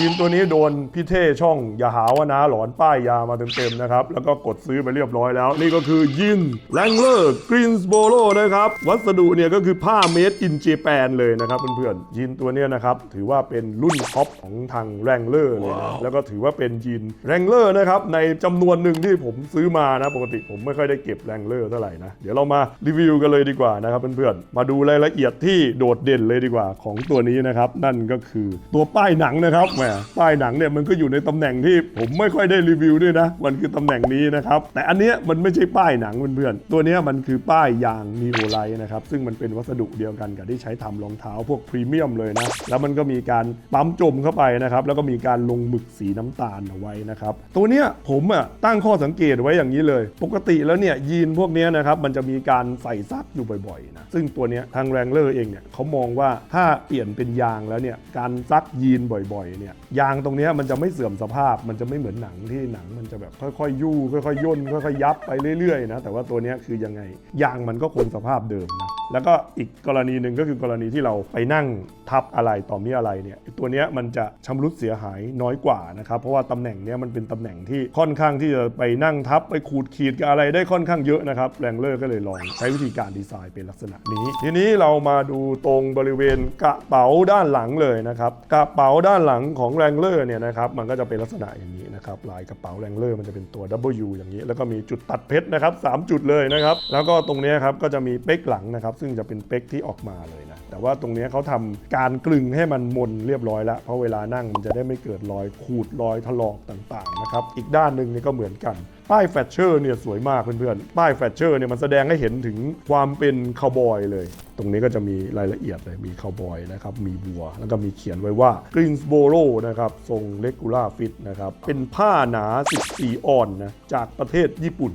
ยีนตัวนี้โดนพี่เท่ช่องอย่าหาว่านะหลอนป้ายยามาเต็มๆนะครับ แล้วก็กดซื้อไปเรียบร้อยแล้ว นี่ก็คือยีนแรงเลอร์กรีนสโบโลนะครับ วัสดุเนี่ยก็คือผ้าเมดอินเจแปนเลยนะครับเพื่อนๆยีนตัวเนี้ยนะครับ ถือว่าเป็นรุ่นท็อปของทางแรงเลอร์เลยนะแล้วก็ถือว่าเป็นยีนแรงเลอร์นะครับ ในจำนวนหนึ่งที่ผมซื้อมานะปกติผมไม่ค่อยได้เก็บแรงเลอร์เท่าไหร่นะเดี๋ยวเรามารีวิวกันเลยดีกว่านะครับเพื่อนๆมาดูรายละเอียดที่โดดเด่นเลยดีกว่าของตัวนี้นะครับนั่นก็คือตัวป้ายหนังนะครับแหมป้ายหนังเนี่ยมันก็อยู่ในตำแหน่งที่ผมไม่ค่อยได้รีวิวด้วยนะ มันคือตำแหน่งนี้นะครับ แต่อันเนี้ยมันไม่ใช่ป้ายหนังเพื่อนๆ ตัวเนี้ยมันคือป้ายยางนีโอไลท์นะครับ ซึ่งมันเป็นวัสดุเดียวกันกับที่ใช้ทำรองเท้าพวกพรีเมียมเลยนะ แล้วมันก็มีการปั๊มจมเข้าไปนะครับ แล้วก็มีการลงหมึกสีน้ำตาลเอาไว้นะครับ ตัวเนี้ยผมอะตั้งข้อสังเกตไว้อย่างนี้เลย ปกติแล้วเนี่ยยีนพวกเนี้ยนะครับมันจะมีการใส่ซักอยู่บ่อยๆนะ ซึ่งตัวเนี้ยทางแรงเลอร์เองเนี่ยเขามองว่าถ้าเปลี่ยนเป็นยางแล้วเนี่ยการซักยีนบ่อยๆเนี่ยยางตรงนี้มันจะไม่เสื่อมสภาพมันจะไม่เหมือนหนังที่หนังมันจะแบบค่อยๆยู่ค่อยๆย่นค่อยๆยับไปเรื่อยๆนะแต่ว่าตัวนี้คือยังไงยางมันก็คงสภาพเดิมนะ แล้วก็อีกกรณีหนึ่งก็คือกรณีที่เราไปนั่งทับอะไรต่อมีอะไรเนี่ยตัวนี้มันจะชำรุดเสียหายน้อยกว่านะครับเพราะว่าตำแหน่งเนี้ยมันเป็นตำแหน่งที่ค่อนข้างที่จะไปนั่งทับไปขูดขีดกับอะไรได้ค่อนข้างเยอะนะครับแรงเลอร์ก็เลยลองใช้วิธีการดีไซน์เป็นลักษณะนี้ ทีนี้เรามาดูตรงบริเวณกระเป๋าด้านหลังเลยนะครับกระเป๋าด้านหลังของแรงเลอร์เนี่ยนะครับมันก็จะเป็นลักษณะอย่างนี้นะครับลายกระเป๋าแรงเลอร์มันจะเป็นตัว W อย่างนี้ แล้วก็มีจุดตัดเพชรนะครับสามจุดเลยนะครับแล้วก็ตรงนี้ครับก็จะมีเป๊กหลังนะครับซึ่งจะเป็นเป๊กที่ออกมาเลยนะ แต่ว่าตรงนี้เขาทำการกลึงให้มันมนเรียบร้อยแล้ว เพราะเวลานั่งมันจะได้ไม่เกิดรอยขูดรอยถลอกต่างๆนะครับอีกด้านหนึ่งนี่ก็เหมือนกัน ป้ายแฟชเชอร์เนี่ยสวยมากเพื่อนๆป้ายแฟชเชอร์เนี่ยมันแสดงให้เห็นถึงความเป็นคาวบอยเลย ตรงนี้ก็จะมีรายละเอียดเลยมีคาวบอยนะครับมีบัว แล้วก็มีเขียนไว้ว่า Greensboro นะครับทรง regular fit นะครับเป็นผ้าหนา 14 ออนนะจากประเทศญี่ปุ่น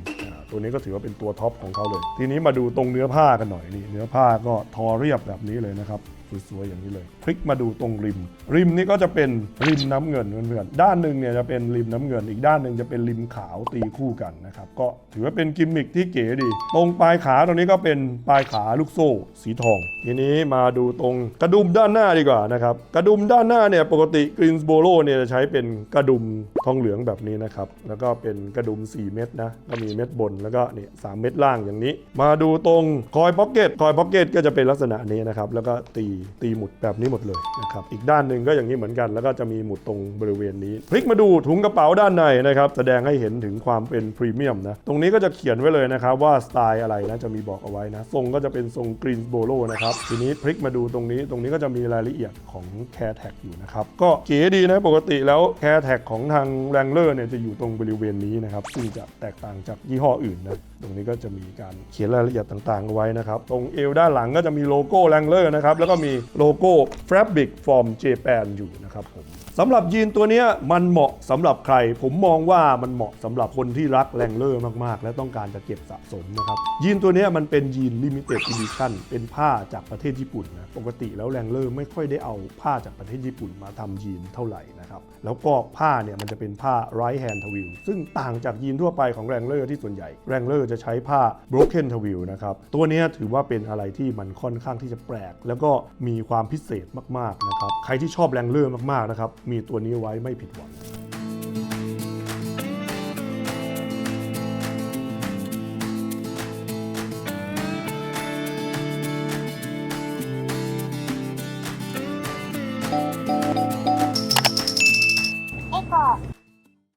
ตัวนี้ก็ถือว่าเป็นตัวท็อปของเขาเลย ทีนี้มาดูตรงเนื้อผ้ากันหน่อยนี่เนื้อผ้าก็ทอเรียบแบบนี้เลยนะครับ สวยๆอย่างนี้เลย พลิกมาดูตรงริม ริมนี่ก็จะเป็นริมน้ำเงินเพื่อนๆด้านหนึ่งเนี่ยจะเป็นริมน้ำเงิน อีกด้านหนึ่งจะเป็นริมขาวตีคู่กันนะครับก็ถือว่าเป็นกิมมิคที่เก๋ดี ตรงปลายขาตรงนี้ก็เป็นปลายขาลูกโซ่ สีทอง ทีนี้มาดูตรงกระดุมด้านหน้าดีกว่านะครับกระดุมด้านหน้าเนี่ยปกติกรีนสโบโลเนี่ยจะใช้เป็นกระดุมทองเหลืองแบบนี้นะครับแล้วก็เป็นกระดุม 4 เม็ดนะก็มีเม็ดบนแล้วก็เนี่ยสามเม็ดล่างอย่างนี้ มาดูตรงคอยพ็อกเก็ตคอยพ็อกเก็ตก็จะเป็นลักษณะนี้นะครับแล้วก็ตีตีหมุดแบบนี้หมดเลยนะครับอีกด้านหนึ่งก็อย่างนี้เหมือนกัน แล้วก็จะมีหมุดตรงบริเวณนี้ พลิกมาดูถุงกระเป๋าด้านในนะครับแสดงให้เห็นถึงความเป็นพรีเมียมนะตรงนี้ก็จะเขียนไว้เลยนะครับว่าสไตล์อะไรนะจะมีบอกเอาไว้นะทรงก็จะเป็นทรงกรีนโบโลนะครับทีนี้พลิกมาดูตรงนี้ตรงนี้ก็จะมีรายละเอียดของ Care Tag อยู่นะครับก็เก๋ดีนะปกติแล้ว Care Tag ของทาง Wrangler เนี่ยจะอยู่ตรงบริเวณนี้นะครับซึ่งจะแตกต่างจากยี่ห้ออื่นนะตรงนี้ก็จะมีการเขียนรายละเอียดต่างๆเอาไว้นะครับตรงเอวด้านหลังก็จะมีโลโก้ Wrangler นะครับแล้วก็มีีโลโก้ Fabric from Japan อยู่นะครับผม สำหรับยีนตัวนี้มันเหมาะสำหรับใคร ผมมองว่ามันเหมาะสำหรับคนที่รักแรงเลอร์มาก ๆ และต้องการจะเก็บสะสมนะครับยีนตัวนี้มันเป็นยีน limited edition เป็นผ้าจากประเทศญี่ปุ่นนะปกติแล้วแรงเลอร์ไม่ค่อยได้เอาผ้าจากประเทศญี่ปุ่นมาทำยีนเท่าไหร่นะครับแล้วก็ผ้าเนี่ยมันจะเป็นผ้า right hand twill ซึ่งต่างจากยีนทั่วไปของแรงเลอร์ที่ส่วนใหญ่แรงเลอร์จะใช้ผ้า broken twill นะครับตัวนี้ถือว่าเป็นอะไรที่มันค่อนข้างที่จะแปลก แล้วก็มีความพิเศษมากๆนะครับใครที่ชอบแรงเลอร์มากๆนะครับมีตัวนี้ไว้ไม่ผิดหวัง